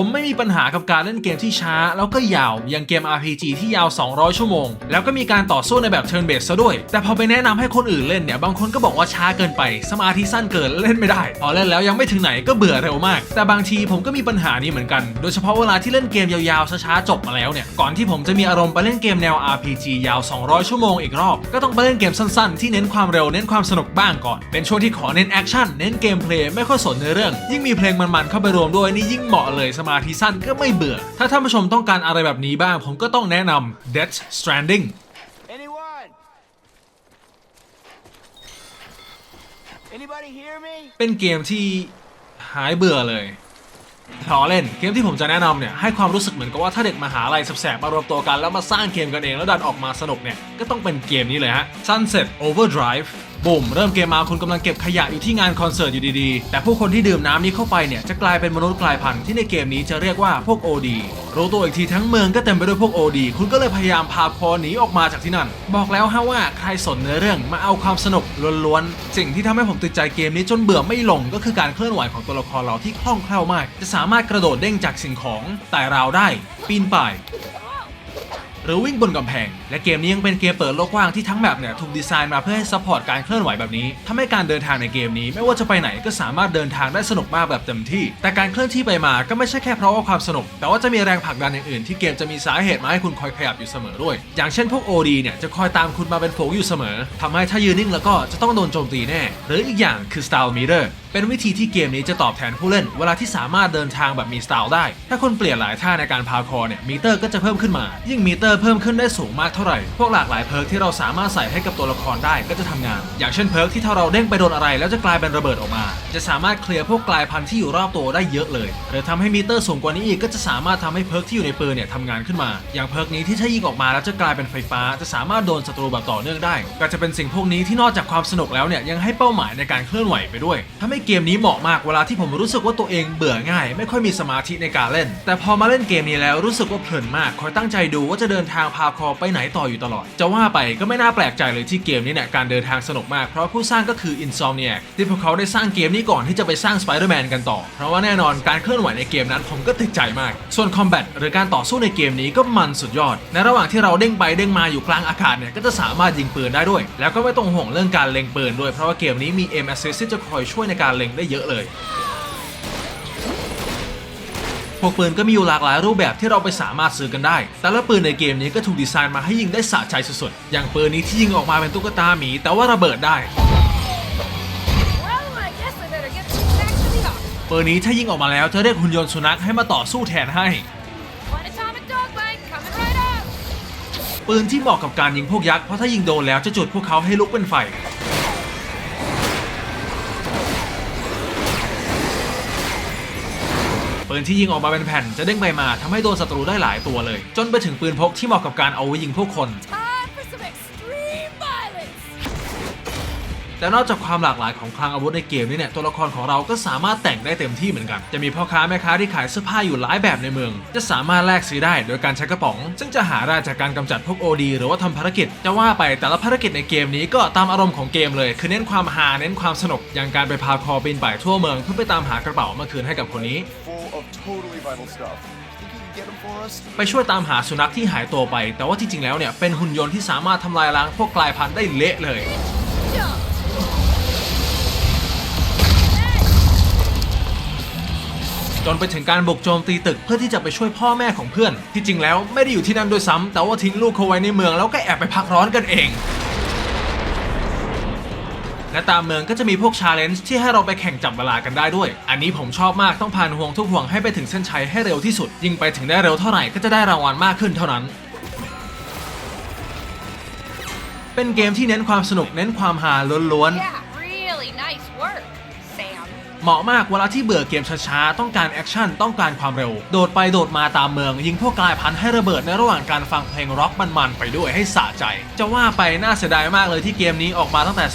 ผมไม่มีปัญหากับการเล่นเกมที่ช้า แล้วก็ยาวอย่างเกม RPG ที่ยาว 200 ชั่วโมง แล้วก็มีการต่อสู้ในแบบ turn based ซะด้วย แต่พอไปแนะนำให้คนอื่นเล่นเนี่ย บางคนก็บอกว่าช้าเกินไป สมาธิสั้นเกินเล่นไม่ได้ พอเล่นแล้วยังไม่ถึงไหนก็เบื่อเร็วมาก แต่บางทีผมก็มีปัญหานี้เหมือนกัน โดยเฉพาะเวลาที่เล่นเกมยาวๆช้าๆจบมาแล้วเนี่ย ก่อนที่ผมจะมีอารมณ์ไปเล่นเกมแนว RPG ยาว 200 ชั่วโมงอีกรอบ ก็ต้องไปเล่นเกมสั้นๆ ที่เน้นความเร็วเน้นความสนุกบ้างก่อน เป็นช่วงที่ขอเน้นแอคชั่นเน้นเกมเพลย์ไม่ค่อยสนในเรื่อง ยิ่งมีเพลงมันๆเข้าไปรวมด้วยนี่ยิ่งเหมาะเลยสมาธิสั้นก็ไม่เบื่อ ถ้าท่านผู้ชมต้องการอะไรแบบนี้บ้าง ผมก็ต้องแนะนำ Death Stranding Anyone? Anybody hear me? เป็นเกมที่หายเบื่อเลยล้อเล่นเกมที่ผมจะแนะนำเนี่ยให้ความรู้สึกเหมือนกับว่าถ้าเด็กมหาลัยแสบๆมารวมตัวกันแล้วมาสร้างเกมกันเองแล้วดันออกมาสนุกเนี่ยก็ต้องเป็นเกมนี้เลยฮะ Sunset Overdrive บุ่มเริ่มเกมมาคุณกำลังเก็บขยะอยู่ที่งานคอนเสิร์ตอยู่ดีๆ แต่ผู้คนที่ดื่มน้ำนี้เข้าไปเนี่ยจะกลายเป็นมนุษย์กลายพันธุ์ที่ในเกมนี้จะเรียกว่าพวก OD รู้ตัวอีกทีทั้งเมืองก็เต็มไปด้วยพวก OD คุณก็เลยพยายามพาคอหนีออกมาจากที่นั่น บอกแล้วฮะว่าใครสนเนื้อเรื่องมาเอาความสนุกล้วนๆ สิ่งที่ทำให้ผมติดใจเกมนี้จนเบื่อไม่ลงก็คือการเคลื่อนไหวของตัวละครเราที่คล่องแคล่วมาก จะสามารถกระโดดเด้งจากสิ่งของไต่ราวได้ ปีนป่าย หรือวิ่งบนกำแพง และเกมนี้ยังเป็นเกมเปิดโลกกว้างที่ทั้งแบบเนี่ยถูกดีไซน์มาเพื่อให้ซัพพอร์ตการเคลื่อนไหวแบบนี้ทำให้การเดินทางในเกมนี้ ไม่ว่าจะไปไหนก็สามารถเดินทางได้สนุกมากแบบเต็มที่ แต่การเคลื่อนที่ไปมาก็ไม่ใช่แค่เพราะว่าความสนุก แต่ว่าจะมีแรงผลักดันอย่างอื่นที่เกมจะมีสาเหตุมาให้คุณคอยขยับอยู่เสมอด้วย อย่างเช่นพวก OD เนี่ยจะคอยตามคุณมาเป็นฝูงอยู่เสมอทำให้ถ้ายืนนิ่งแล้วก็จะต้องโดนโจมตีแน่ หรืออีกอย่างคือ Style Meter เป็นวิธีที่เกมนี้จะตอบแทนผู้เล่น เวลาที่สามารถเดินทางแบบมีสไตล์ได้ ถ้าคนเปลี่ยนหลายท่าในการพาคอเนี่ย มิเตอร์ก็จะเพิ่มขึ้นมา ยิ่งมิเตอร์เพิ่มขึ้นได้สูงมากเท่าไหร่ พวกหลากหลายเพิร์กที่เราสามารถใส่ให้กับตัวละครได้ก็จะทำงาน อย่างเช่นเพิร์กที่ถ้าเราเด้งไปโดนอะไร แล้วจะกลายเป็นระเบิดออกมา จะสามารถเคลียร์พวกกลายพันธุ์ที่อยู่รอบตัวได้เยอะเลย หรือทำให้มิเตอร์สูงกว่านี้อีกก็จะสามารถทำให้เพิร์กที่อยู่ในปืนเนี่ยทำงานขึ้นมา อย่างเพิร์กนี้ที่ถ้ายิงออกมาแล้วจะกลายเป็นไฟฟ้า จะสามารถโดนศัตรูแบบต่อเนื่องได้ ก็จะเป็นสิ่งพวกนี้ที่นอกจากความสนุกแล้วเนี่ยยังให้เป้าหมายในการเคลื่อนไหวไปด้วยทำให้เกมนี้เหมาะมากเวลาที่ผมรู้สึกว่าตัวเองเบื่อง่าย ไม่ค่อยมีสมาธิในการเล่น แต่พอมาเล่นเกมนี้แล้วรู้สึกว่าเพลินมาก คอยตั้งใจดูว่าจะเดินทางพาคอไปไหนต่ออยู่ตลอด จะว่าไปก็ไม่น่าแปลกใจเลยที่เกมนี้เนี่ยการเดินทางสนุกมากเพราะผู้สร้างก็คือ Insomniac ที่พวกเขาได้สร้างเกมนี้ก่อนที่จะไปสร้าง Spider-Man กันต่อ เพราะว่าแน่นอนการเคลื่อนไหวในเกมนั้นผมก็ติดใจมาก ส่วน Combat หรือการต่อสู้ในเกมนี้ก็มันสุดยอด ในระหว่างที่เราเด้งไปเด้งมาอยู่กลางอากาศเนี่ยก็จะสามารถยิงปืนได้ด้วย แล้วก็ไม่ต้องห่วงเรื่องการเล็งปืนด้วยเพราะว่าเกมนี้มี aim assist ที่จะคอยช่วยในการเล็งได้เยอะเลยพวกปืนก็มีอยู่หลากหลายรูปแบบที่เราไปสามารถซื้อกันได้ แต่ละปืนในเกมนี้ก็ถูกดีไซน์มาให้ยิงได้สะใจสุดๆ อย่างปืนนี้ที่ยิงออกมาเป็นตุ๊กตาหมี แต่ว่าระเบิดได้ ปืนนี้ถ้ายิงออกมาแล้วจะเรียกหุ่นยนต์สุนัขให้มาต่อสู้แทนให้ ปืนที่เหมาะกับการยิงพวกยักษ์เพราะถ้ายิงโดนแล้วจะจุดพวกเขาให้ลุกเป็นไฟ ปืนที่ยิงออกมาเป็นแผ่นจะเด้งไปมาทำให้โดนศัตรูได้หลายตัวเลย จนไปถึงปืนพกที่เหมาะกับการเอาไว้ยิงผู้คนแต่นอกจากความหลากหลายของคลังอาวุธในเกมนี้เนี่ยตัวละครของเราก็สามารถแต่งได้เต็มที่เหมือนกัน จะมีพ่อค้าแม่ค้าที่ขายเสื้อผ้าอยู่หลายแบบในเมือง จะสามารถแลกซื้อได้โดยการใช้กระป๋อง ซึ่งจะหาได้จากการกำจัดพวก OD หรือว่าทำภารกิจ จะว่าไปแต่ละภารกิจในเกมนี้ก็ตามอารมณ์ของเกมเลย คือเน้นความฮาเน้นความสนุกอย่างการไปพาคอบินไปทั่วเมืองเพื่อไปตามหากระเป๋ามาคืนให้กับคนนี้ ไปช่วยตามหาสุนัขที่หายตัวไป แต่ว่าที่จริงแล้วเนี่ย เป็นหุ่นยนต์ที่สามารถทำลายล้างพวกกลายพันธุ์ได้เละเลย จนไปถึงการบุกโจมตีตึกเพื่อที่จะไปช่วยพ่อแม่ของเพื่อน ที่จริงแล้วไม่ได้อยู่ที่นั่นด้วยซ้ำแต่ว่าทิ้งลูกเขาไว้ในเมืองแล้วก็แอบไปพักร้อนกันเอง และตามเมืองก็จะมีพวกชาเลนจ์ที่ให้เราไปแข่งจับเวลากันได้ด้วย อันนี้ผมชอบมากต้องผ่านห่วงทุกห่วงให้ไปถึงเส้นชัยให้เร็วที่สุด ยิ่งไปถึงได้เร็วเท่าไหร่ก็จะได้รางวัลมากขึ้นเท่านั้นเป็นเกมที่เน้นความสนุกเน้นความฮาล้วนๆ เหมาะมากเวลาที่เบื่อเกมช้าๆ ต้องการแอคชั่นต้องการความเร็ว โดดไปโดดมาตามเมือง ยิงพวกกลายพันธุ์ให้ระเบิดในระหว่างการฟังเพลงร็อกมันๆไปด้วยให้สะใจ จะว่าไปน่าเสียดายมากเลยที่เกมนี้ออกมาตั้งแต่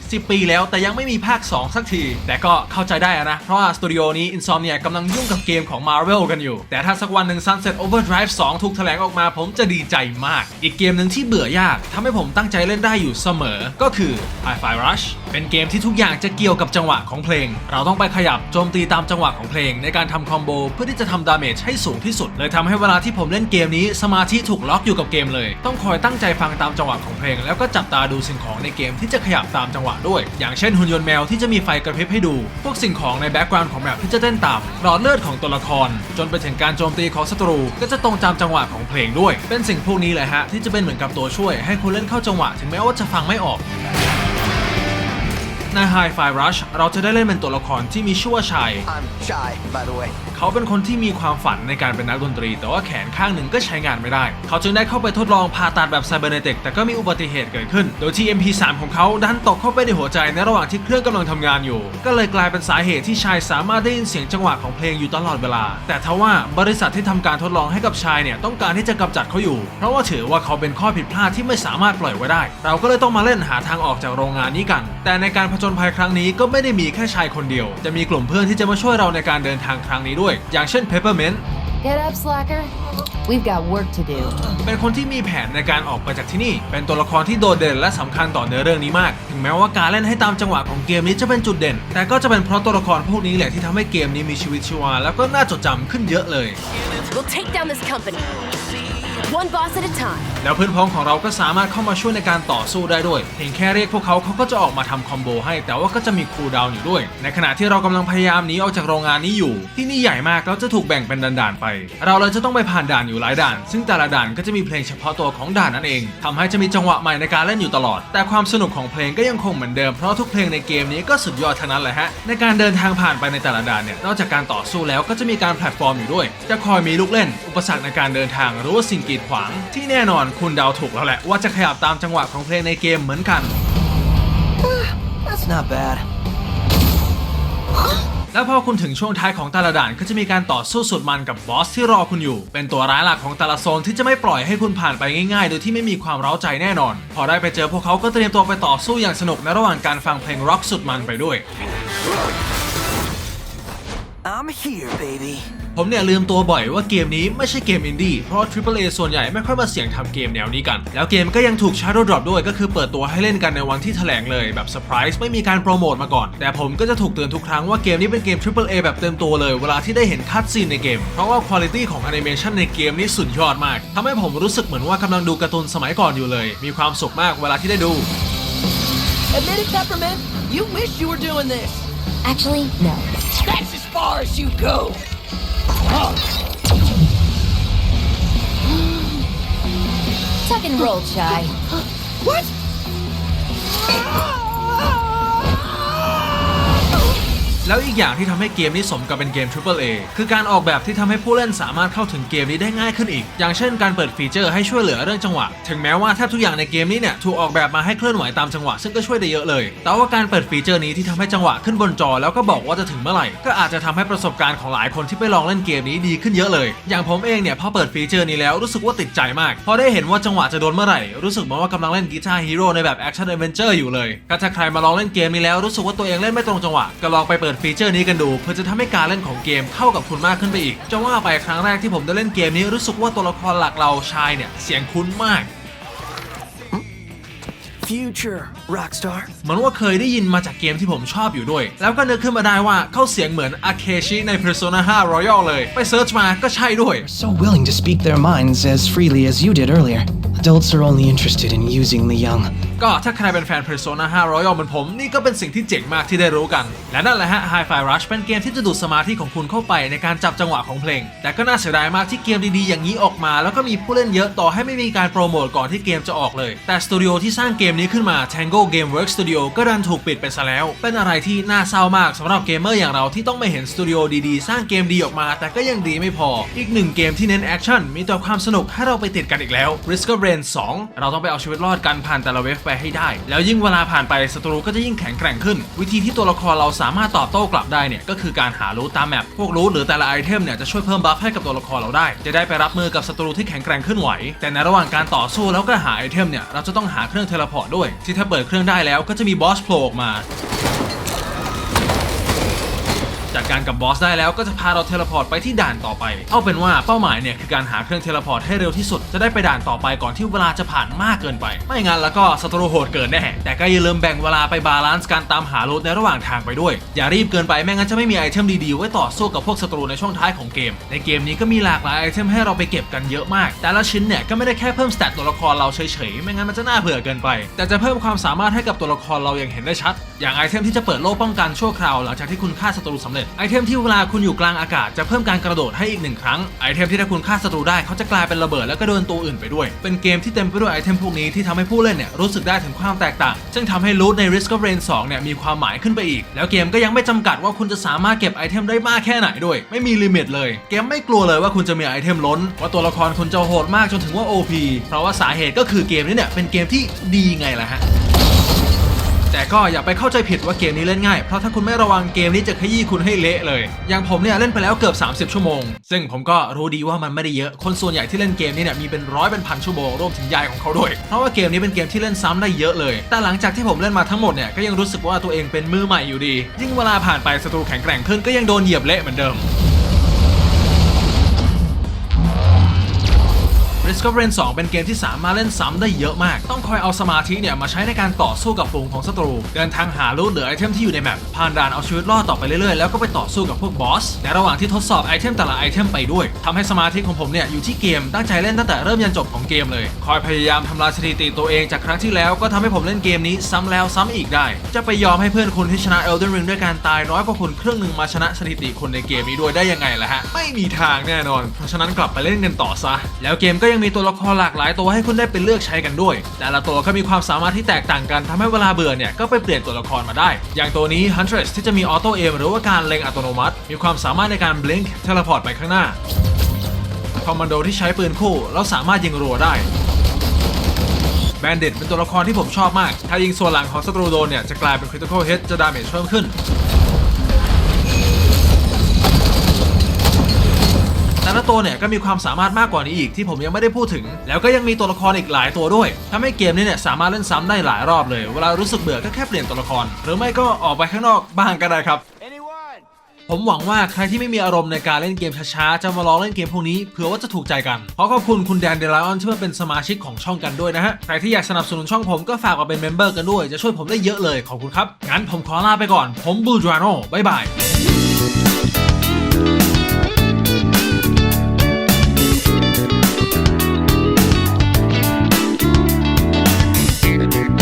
2014 10 ปีแล้วแต่ยังไม่มีภาค 2 สักที แต่ก็เข้าใจได้นะ เพราะว่าสตูดิโอนี้ Insomnia กำลังยุ่งกับเกมของ Marvel กันอยู่ แต่ถ้าสักวันหนึ่ง Sunset Overdrive 2 ถูกแถลงออกมาผมจะดีใจมาก อีกเกมหนึ่งที่เบื่อยากทำให้ผมตั้งใจเล่นได้อยู่เสมอ ก็คือ Hi-Fi Rush เป็นเกมที่ทุกอย่างจะเกี่ยวกับจังหวะของเพลง เราต้องไปขยับโจมตีตามจังหวะของเพลง ในการทำคอมโบเพื่อที่จะทำดาเมจให้สูงที่สุด เลยทำให้เวลาที่ผมเล่นเกมนี้สมาธิถูกล็อกอยู่กับเกมเลย ต้องคอยตั้งใจฟังตามจังหวะของเพลง แล้วก็จับตาดูสิ่งของในเกมที่จะขยับตามจังหวะด้วย อย่างเช่นหุ่นยนต์แมวที่จะมีไฟกระพริบให้ดู พวกสิ่งของในแบ็กกราวน์ของแมปที่จะเต้นตามหลอดเลือดของตัวละคร จนไปถึงการโจมตีของศัตรู ก็จะตรงตามจังหวะของเพลงด้วย เป็นสิ่งพวกนี้แหละฮะที่จะเป็นเหมือนกับตัวช่วย ให้คุณเล่นเข้าจังหวะถึงแม้ว่าจะฟังไม่ออก ใน High Five Rush เราจะได้เล่นเป็นตัวละครที่มีชื่อว่าชัย I'm shy, by the way. เขาเป็นคนที่มีความฝันในการเป็นนักดนตรี แต่ว่าแขนข้างหนึ่งก็ใช้งานไม่ได้ เขาจึงได้เข้าไปทดลองผ่าตัดแบบไซเบอร์เนติกแต่ก็มีอุบัติเหตุเกิดขึ้น โดยที่ MP3 ของเขาดันตกเข้าไปในหัวใจในระหว่างที่เครื่องกำลังทำงานอยู่ ก็เลยกลายเป็นสาเหตุที่ชายสามารถได้ยินเสียงจังหวะของเพลงอยู่ตลอดเวลา แต่ทว่าบริษัทที่ทำการทดลองให้กับชายเนี่ยต้องการที่จะกำจัดเขาอยู่ เพราะว่าถือว่าเขาเป็นข้อผิดพลาดที่ไม่สามารถปล่อยไว้ได้ เราก็เลยต้องมาเล่นหาทางออกจากโรงงานนี้กัน แต่ในการผจญภัยครั้งนี้ก็ไม่ได้มีแค่ชายคนเดียว จะมีกลุ่มเพื่อนที่จะมาช่วยเราในการเดินทางครั้งนี้ด้วยอย่างเช่น Peppermint Get up, slacker. We've got work to do. เป็นคนที่มีแผนในการออกไปจากที่นี่ เป็นตัวละครที่โดดเด่นและสำคัญต่อเนื้อเรื่องนี้มาก ถึงแม้ว่าการเล่นให้ตามจังหวะของเกมนี้จะเป็นจุดเด่น แต่ก็จะเป็นเพราะตัวละครพวกนี้แหละที่ทำให้เกมนี้มีชีวิตชีวา แล้วก็น่าจดจำขึ้นเยอะเลย We'll take down this company. One boss at a time. แล้วเพื่อนพ้องของเราก็สามารถเข้ามาช่วยในการต่อสู้ได้ด้วย เพียงแค่เรียกพวกเขาเขาก็จะออกมาทำคอมโบให้ แต่ว่าก็จะมีครูดาวน์อยู่ด้วย ในขณะที่เรากำลังพยายามหนีออกจากโรงงานนี้อยู่ ที่นี่ใหญ่มากแล้วจะถูกแบ่งเป็นด่านๆไป เราเลยจะต้องไปผ่านด่านอยู่หลายด่าน ซึ่งแต่ละด่านก็จะมีเพลงเฉพาะตัวของด่านนั่นเองทำให้จะมีจังหวะใหม่ในการเล่นอยู่ตลอด แต่ความสนุกของเพลงก็ยังคงเหมือนเดิมเพราะทุกเพลงในเกมนี้ก็สุดยอดทั้งนั้นแหละฮะในการเดินทางผ่านไปในแต่ละด่านเนี่ยนอกจากการต่อสู้แล้วก็จะมีการแพลตฟอร์มอยู่ด้วย จะคอยมีลูกเล่น อุปสรรคในการเดินทางหรือว่าสิ่งกีดขวางที่แน่นอนคุณเดาถูกแล้วแหละ ว่าจะขยับตามจังหวะของเพลงในเกมเหมือนกัน That's not bad. แล้วพอคุณถึงช่วงท้ายของแต่ละด่านก็จะมีการต่อสู้สุดมันกับบอสที่รอคุณอยู่ เป็นตัวร้ายหลักของแต่ละโซนที่จะไม่ปล่อยให้คุณผ่านไปง่ายๆ โดยที่ไม่มีความเร้าใจแน่นอน พอได้ไปเจอพวกเขาก็เตรียมตัวไปต่อสู้อย่างสนุกในระหว่างการฟังเพลงร็อกสุดมันไปด้วย I'm here, baby. ผมเนี่ยลืมตัวบ่อยว่าเกมนี้ไม่ใช่เกมอินดี้เพราะ AAA ส่วนใหญ่ไม่ค่อยมาเสี่ยงทำเกมแนวนี้กัน แล้วเกมก็ยังถูก Shadow Drop ด้วยก็คือเปิดตัวให้เล่นกันในวันที่แถลงเลยแบบเซอร์ไพรส์ไม่มีการโปรโมทมาก่อน แต่ผมก็จะถูกเตือนทุกครั้งว่าเกมนี้เป็นเกม AAA แบบเต็มตัวเลย เวลาที่ได้เห็นคัดซีนในเกม เพราะว่าคุณภาพของแอนิเมชันในเกมนี้สุดยอดมากทำให้ผมรู้สึกเหมือนว่ากำลังดูการ์ตูนสมัยก่อนอยู่เลย มีความสุขมากเวลาที่ได้ดู Admit it, Peppermint. You wish you were doing this. Actually, no. That's as far as you go. Tuck and roll, Chai. What? แล้วอีกอย่างที่ทำให้เกมนี้สมกับเป็นเกม AAA คือการออกแบบที่ทำให้ผู้เล่นสามารถเข้าถึงเกมนี้ได้ง่ายขึ้นอีก อย่างเช่นการเปิดฟีเจอร์ให้ช่วยเหลือเรื่องจังหวะ ถึงแม้ว่าแทบทุกอย่างในเกมนี้เนี่ยถูกออกแบบมาให้เคลื่อนไหวตามจังหวะ ซึ่งก็ช่วยได้เยอะเลย แต่ว่าการเปิดฟีเจอร์นี้ที่ทำให้จังหวะขึ้นบนจอ แล้วก็บอกว่าจะถึงเมื่อไหร่ ก็อาจจะทำให้ประสบการณ์ของหลายคนที่ไปลองเล่นเกมนี้ดีขึ้นเยอะเลย อย่างผมเองเนี่ยพอเปิดฟีเจอร์นี้แล้วรู้สึกว่าติดใจมาก พอได้เห็นว่าจังหวะจะโดนเมื่อไหร่รู้สึกเหมือนว่ากำลังเล่นกีตาร์ฮีโร่ในแบบแอคชั่น a อ v e n เจอร์อยู่เลยก็ถ้าใครมาลองเล่นเกมนี้แล้วรู้สึกว่าตัวเองเล่นไม่ตรงจังหวะก็ลองไปเปิดฟีเจอร์นี้กันดู เพื่อจะทำให้การเล่นของเกมเข้ากับคุณมากขึ้นไปอีก จะว่าไปครั้งแรกที่ผมได้เล่นเกมนี้รู้สึกว่าตัวละครหลักเราชายเนี่ย เสียงคุ้นมาก Future rockstar. เหมือนว่าเคยได้ยินมาจากเกมที่ผมชอบอยู่ด้วย แล้วก็นึกขึ้นมาได้ว่าเข้าเสียงเหมือนอาเคชิใน Persona 5 Royal เลย ไปเซิร์ชมาก็ใช่ด้วย so willing to speak their minds as freely as you did earlier. Adults are only interested in using the young. ก็ถ้าใครเป็นแฟน Persona 5 Royal เหมือนผม นี่ก็เป็นสิ่งที่เจ๋งมากที่ได้รู้กัน และนั่นแหละฮะ Hi-Fi Rush เป็นเกมที่จะดูดสมาธิของคุณเข้าไปในการจับจังหวะของเพลง แต่ก็น่าเสียดายมากที่เกมดีๆอย่างนี้ออกมา แล้วก็มีผู้เล่นเยอะต่อให้ไม่มีการโปรโมทก่อนที่เกมจะออกเลย แต่สตูดิโอที่สร้างเกมนี้ขึ้นมา Tango Gameworks Studio ก็ดันถูกปิดไปซะแล้ว เป็นอะไรที่น่าเศร้ามากสำหรับเกมเมอร์อย่างเราที่ต้องไม่เห็นสตูดิโอดีๆสร้างเกมดีออกมา แต่ก็ยังดีไม่พอ อีกหนึ่งเกมที่เน้นแอคชั่นมีแต่ความสนุกให้เราไปติดกันอีกแล้ว Risk of Rain 2 เราต้องไปเอาชีวิตรอดกันผ่านแต่ละเวฟไปให้ได้ แล้วยิ่งเวลาผ่านไปศัตรูก็จะยิ่งแข็งแกร่งขึ้น วิธีที่ตัวละครเราสามารถตอบโต้กลับได้เนี่ยก็คือการหารูทตามแมปพวกรูทหรือแต่ละไอเทมเนี่ยจะช่วยเพิ่มบัฟให้กับตัวละครเราได้ จะได้ไปรับมือกับศัตรูที่แข็งแกร่งขึ้นไหว แต่ในระหว่างการต่อสู้แล้วก็หาไอเทมเนี่ยเราจะต้องหาเครื่องเทเลพอร์ตด้วย ที่ถ้าเปิดเครื่องได้แล้วก็จะมีบอสโผล่ออกมา จัดการกับบอสได้แล้วก็จะพาเราเทเลพอร์ตไปที่ด่านต่อไปเอาเป็นว่าเป้าหมายเนี่ยคือการหาเครื่องเทเลพอร์ตให้เร็วที่สุดจะได้ไปด่านต่อไปก่อนที่เวลาจะผ่านมากเกินไป ไม่งั้นแล้วก็ศัตรูโหดเกินแน่แต่ก็อย่าลืมแบ่งเวลาไปบาลานซ์การตามหารูทในระหว่างทางไปด้วย อย่ารีบเกินไปไม่งั้นจะไม่มีไอเทมดีๆไว้ต่อสู้กับพวกศัตรูในช่วงท้ายของเกม ในเกมนี้ก็มีหลากหลายไอเทมให้เราไปเก็บกันเยอะมาก แต่ละชิ้นเนี่ยก็ไม่ได้แค่เพิ่มสเตตตัวละครเราเฉยๆไม่งั้นมันจะน่าเบื่อเกินไป แต่จะเพิ่มความสามารถให้กับตัวละครเราอย่างเห็นได้ชัด อย่างไอเทมที่จะเปิดโล่ป้องกันชั่วคราวหลังจากที่คุณฆ่าศัตรูสำเร็จไอเทมที่เวลาคุณอยู่กลางอากาศจะเพิ่มการกระโดดให้อีกหนึ่งครั้ง ไอเทมที่ถ้าคุณฆ่าศัตรูได้เขาจะกลายเป็นระเบิดแล้วก็โดนตัวอื่นไปด้วย เป็นเกมที่เต็มไปด้วยไอเทมพวกนี้ที่ทำให้ผู้เล่นเนี่ยรู้สึกได้ถึงความแตกต่าง ซึ่งทำให้รูทใน Risk of Rain 2เนี่ยมีความหมายขึ้นไปอีก แล้วเกมก็ยังไม่จำกัดว่าคุณจะสามารถเก็บไอเทมได้มากแค่ไหนด้วย ไม่มีลิมิตเลย เกมไม่กลัวเลยว่าคุณจะมีไอเทมล้น ว่าตัวละครคุณจะโหดมากจนถึงว่า OP เพราะว่าสาเหตุก็คือเกมนี้เนี่ยเป็นเกมที่ดีไงล่ะฮะ แต่ก็อย่าไปเข้าใจผิดว่าเกมนี้เล่นง่าย เพราะถ้าคุณไม่ระวังเกมนี้จะขยี้คุณให้เละเลย อย่างผมเนี่ยเล่นไปแล้วเกือบ 30 ชั่วโมง ซึ่งผมก็รู้ดีว่ามันไม่ได้เยอะ คนส่วนใหญ่ที่เล่นเกมนี้เนี่ยมีเป็นร้อยเป็นพันชั่วโมงรวมถึงยายของเขาด้วย เพราะว่าเกมนี้เป็นเกมที่เล่นซ้ำได้เยอะเลย แต่หลังจากที่ผมเล่นมาทั้งหมดเนี่ยก็ยังรู้สึกว่าตัวเองเป็นมือใหม่อยู่ดี ยิ่งเวลาผ่านไปศัตรูแข็งแกร่งขึ้นก็ยังโดนเหยียบเละเหมือนเดิม Risk of Rain 2เป็นเกมที่สามารถเล่นซ้ำได้เยอะมาก ต้องคอยเอาสมาธิเนี่ยมาใช้ในการต่อสู้กับฝูงของศัตรู เดินทางหาลูทหรือไอเทมที่อยู่ในแมปผ่านด่านเอาชีวิตรอดต่อไปเรื่อยๆ แล้วก็ไปต่อสู้กับพวกบอส ในระหว่างที่ทดสอบไอเทมแต่ละไอเทมไปด้วยทำให้สมาธิของผมเนี่ยอยู่ที่เกมตั้งใจเล่นตั้งแต่เริ่มยันจบของเกมเลย คอยพยายามทำลายสถิติตัวเองจากครั้งที่แล้วก็ทำให้ผมเล่นเกมนี้ซ้ำแล้วซ้ำอีกได้ จะไปยอมให้เพื่อนคุณที่ชนะ Elden Ring ด้วยการตายน้อยกว่าคุณครึ่งหนึ่งมาชนะสถิติคนในเกมนี้ด้วยได้ยังไงล่ะฮะไม่มีทางแน่นอน เพราะฉะนั้นกลับไปเล่นกันต่อซะแล้วเกมก็ยังมีตัวละครหลากหลายตัวให้คุณได้ไปเลือกใช้กันด้วย แต่ละตัวก็มีความสามารถที่แตกต่างกันทำให้เวลาเบื่อเนี่ยก็ไปเปลี่ยนตัวละครมาได้ อย่างตัวนี้ Huntress ที่จะมีออโต้เอมหรือว่าการเล็งอัตโนมัติ มีความสามารถในการ blink เทเลพอร์ตไปข้างหน้าคอมมานโดที่ใช้ปืนคู่แล้วสามารถยิงรัวได้แบนเดตเป็นตัวละครที่ผมชอบมาก ถ้ายิงส่วนหลังของศัตรูโดนเนี่ย จะกลายเป็น critical hit จะดาเมจเพิ่มขึ้น ละตัวเนี่ยก็มีความสามารถมากกว่านี้อีกที่ผมยังไม่ได้พูดถึง แล้วก็ยังมีตัวละครอีกหลายตัวด้วยทำให้เกมนี้เนี่ยสามารถเล่นซ้ำได้หลายรอบเลย เวลารู้สึกเบื่อก็แค่เปลี่ยนตัวละคร หรือไม่ก็ออกไปข้างนอกบ้างก็ได้ครับผมหวังว่าใครที่ไม่มีอารมณ์ในการเล่นเกมช้าๆ จะมาลองเล่นเกมพวกนี้เผื่อว่าจะถูกใจกัน ขอขอบคุณคุณแดนเดลออนที่มาเป็นสมาชิกของช่องกันด้วยนะฮะ ใครที่อยากสนับสนุนช่องผมก็ฝากมาเป็นเมมเบอร์กันด้วย จะช่วยผมได้เยอะเลย ขอบคุณครับ งั้นผมขอลาไปก่อน ผมบูดราโน่บ๊ายบาย